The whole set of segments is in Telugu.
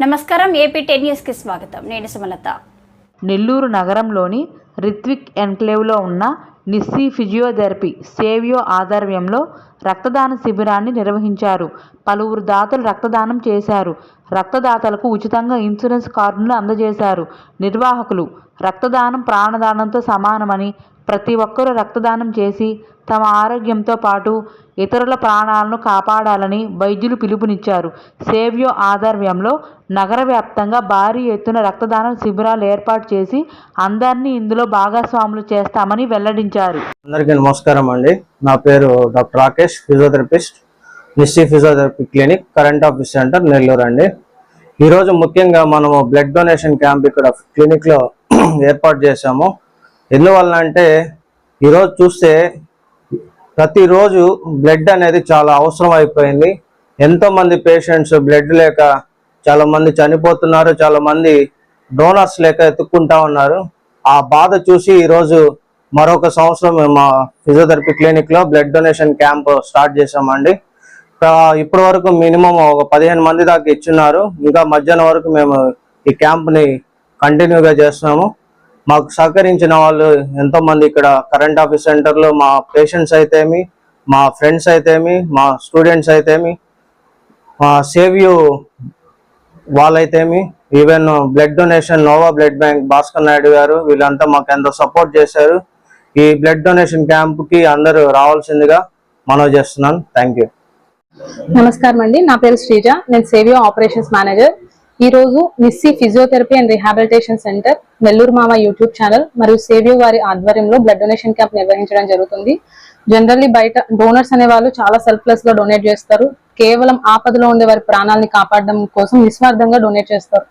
నమస్కారం ఏపీ టెన్ న్యూస్కి స్వాగతం. నేను సుమలత. నెల్లూరు నగరంలోని రిత్విక్ ఎన్క్లేవ్లో ఉన్న నిస్సీ ఫిజియోథెరపీ సేవియో ఆధ్వర్యంలో రక్తదాన శిబిరాన్ని నిర్వహించారు. పలువురు దాతలు రక్తదానం చేశారు. రక్తదాతలకు ఉచితంగా ఇన్సూరెన్స్ కార్డులు అందజేశారు. నిర్వాహకులు రక్తదానం ప్రాణదానంతో సమానమని ప్రతి ఒక్కరూ రక్తదానం చేసి తమ ఆరోగ్యంతో పాటు ఇతరుల ప్రాణాలను కాపాడాలని వైద్యులు పిలుపునిచ్చారు. సేవ్యో ఆధ్వర్యంలో నగర వ్యాప్తంగా భారీ ఎత్తున రక్తదాన శిబిరాలు ఏర్పాటు చేసి అందరినీ ఇందులో భాగస్వాములు చేస్తామని వెల్లడించారు. అందరికీ నమస్కారం అండి. నా పేరు doctor Rakesh physiotherapist Nissi physiotherapy clinic current office centre Nellore అండి. ఈరోజు ముఖ్యంగా మనము బ్లడ్ డొనేషన్ క్యాంప్ ఇక్కడ క్లినిక్లో ఏర్పాటు చేశాము. ఎందువలన అంటే ఈరోజు చూస్తే ప్రతిరోజు బ్లడ్ అనేది చాలా అవసరం అయిపోయింది. ఎంతోమంది పేషెంట్స్ బ్లడ్ లేక చాలామంది చనిపోతున్నారు చాలామంది డోనర్స్ లేక ఎత్తుక్కుంటా ఉన్నారు. ఆ బాధ చూసి ఈరోజు మరొక సంవత్సరం మేము మా ఫిజియోథెరపీ క్లినిక్లో బ్లడ్ డొనేషన్ క్యాంప్ స్టార్ట్ చేసామండి ఇప్పటి వరకు మినిమం ఒక పదిహేను మంది దాకా ఇచ్చున్నారు ఇంకా మధ్యాహ్నం వరకు మేము ఈ క్యాంప్ని కంటిన్యూగా చేస్తున్నాము. మాకు సహకరించిన వాళ్ళు ఎంతో మంది ఇక్కడ కరెంట్ ఆఫీస్ సెంటర్లో మా పేషెంట్స్ అయితేమి మా ఫ్రెండ్స్ అయితేమి మా స్టూడెంట్స్ అయితేమి మా సేవ్యూ వాళ్ళైతేమి even blood donation Nova blood bank Bhaskar Naidu గారు వీళ్ళంతా మాకు ఎంతో సపోర్ట్ చేశారు. ఈ బ్లడ్ డొనేషన్ క్యాంప్కి అందరూ రావాల్సిందిగా మనవి చేస్తున్నాను. థ్యాంక్ యూ నమస్కారం అండి. నా పేరు శ్రీజ. నేను సేవియో ఆపరేషన్స్ మేనేజర్. ఈ రోజు Nissi physiotherapy and rehabilitation centre Nellore మామ యూట్యూబ్ ఛానల్ మరియు సేవియో వారి ఆధ్వర్యంలో బ్లడ్ డొనేషన్ క్యాంప్ నిర్వహించడం జరుగుతుంది. జనరల్లీ బయట డోనర్స్ అనే వాళ్ళు చాలా సెల్ఫ్లెస్గా డొనేట్ చేస్తారు. కేవలం ఆపదలో ఉండే వారి ప్రాణాలని కాపాడడం కోసం నిస్వార్థంగా డొనేట్ చేస్తారు.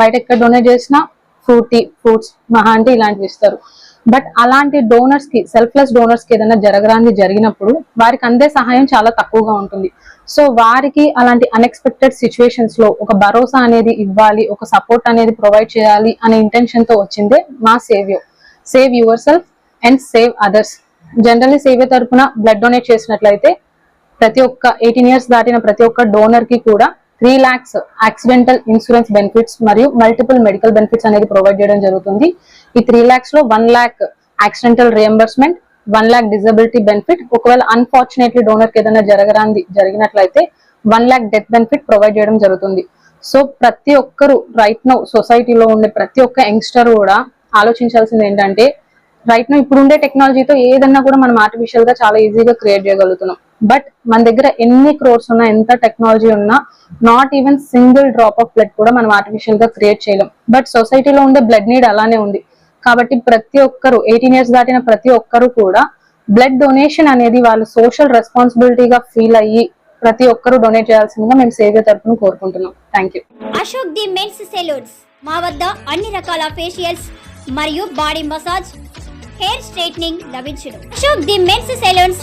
బయట ఎక్కడ డొనేట్ చేసినా ఫ్రూటీ ఫ్రూట్స్ మహా అంటే ఇలాంటివి ఇస్తారు. బట్ అలాంటి డోనర్స్కి సెల్ఫ్లెస్ డోనర్స్కి ఏదైనా జరగరాని జరిగినప్పుడు వారికి అందే సహాయం చాలా తక్కువగా ఉంటుంది. సో వారికి అలాంటి అన్ఎక్స్పెక్టెడ్ సిచ్యువేషన్స్లో ఒక భరోసా అనేది ఇవ్వాలి ఒక సపోర్ట్ అనేది ప్రొవైడ్ చేయాలి అనే ఇంటెన్షన్తో వచ్చిందే మా Savyo save yourself and save others generally save తరఫున బ్లడ్ డొనేట్ చేసినట్లయితే ప్రతి ఒక్క ఎయిటీన్ ఇయర్స్ దాటిన ప్రతి ఒక్క డోనర్కి కూడా three lakhs accidental insurance benefits మరియు మల్టిపుల్ మెడికల్ బెనిఫిట్స్ అనేది ప్రొవైడ్ చేయడం జరుగుతుంది. ఈ three లాక్స్లో one lakh accidental reimbursement one lakh disability benefit ఒకవేళ అన్ఫార్చునేట్లీ డోనర్కి ఏదైనా జరగరాంది జరిగినట్లయితే one lakh death benefit provide చేయడం జరుగుతుంది. సో ప్రతి ఒక్కరు రైట్ నౌ సొసైటీలో ఉండే ప్రతి ఒక్క యంగ్స్టర్ కూడా ఆలోచించాల్సింది ఏంటంటే రైట్ నో ఇప్పుడుండే టెక్నాలజీతో ఏదన్నా కూడా మనం ఆర్టిఫిషియల్గా చాలా ఈజీగా క్రియేట్ చేయగలుగుతున్నాం. బట్ మన దగ్గర ఎన్ని క్రోర్స్ ఉన్నా ఎంత టెక్నాలజీ ఉన్నా not even single drop of blood కూడా మనం ఆర్టిఫిషియల్గా క్రియేట్ చేయలేం. బట్ సొసైటీలో ఉండే బ్లడ్ నీడ్ అలానే ఉంది. కాబట్టి ప్రతి ఒక్కరు ఎయిటీన్ ఇయర్స్ దాటిన ప్రతి ఒక్కరు కూడా బ్లడ్ డొనేషన్ అనేది వాళ్ళు సోషల్ రెస్పాన్సిబిలిటీగా ఫీల్ అయ్యి ప్రతి ఒక్కరు డొనేట్ చేయాల్సిందిగా మేము సేవ తరపున కోరుకుంటున్నాం. Thank you Ashok the men's salons మా వద్ద అన్ని రకాల ఫేషియల్స్ మరియు బాడీ మసాజ్ హెయిర్ స్ట్రైట్నింగ్ లభించును. Ashok the men's salons